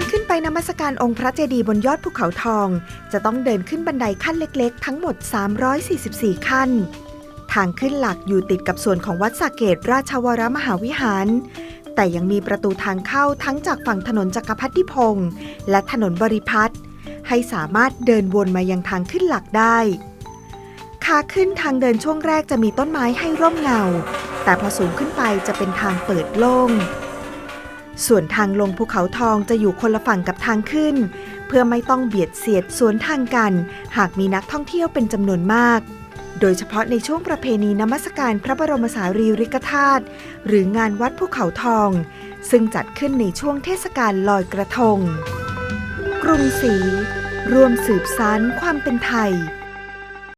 การขึ้นไปนมัสการองค์พระเจดีย์บนยอดภูเขาทอง จะต้องเดินขึ้นบันไดขั้นเล็กๆ ทั้งหมด 344 ขั้น ทางขึ้นหลักอยู่ติดกับส่วนของวัดสาเกตราชวรมหาวิหาร แต่ยังมีประตูทางเข้าทั้งจากฝั่งถนนจักรพัฒนิพงศ์และถนนบริพัตรให้สามารถเดินวนมายังทางขึ้นหลักได้ขาขึ้นทางเดินช่วงแรกจะมีต้นไม้ให้ร่มเงา แต่พอสูงขึ้นไปจะเป็นทางเปิดโล่ง ส่วนทางลงภูเขาทองจะอยู่คนละฝั่งกับทางขึ้น เพื่อไม่ต้องเบียดเสียดสวนทางกัน หากมีนักท่องเที่ยวเป็นจำนวนมาก โดยเฉพาะในช่วงประเพณีนมัสการพระบรมสารีริกธาตุหรืองานวัดภูเขาทอง ซึ่งจัดขึ้นในช่วงเทศกาลลอยกระทง กรุงศรีรวมสืบสานความเป็นไทย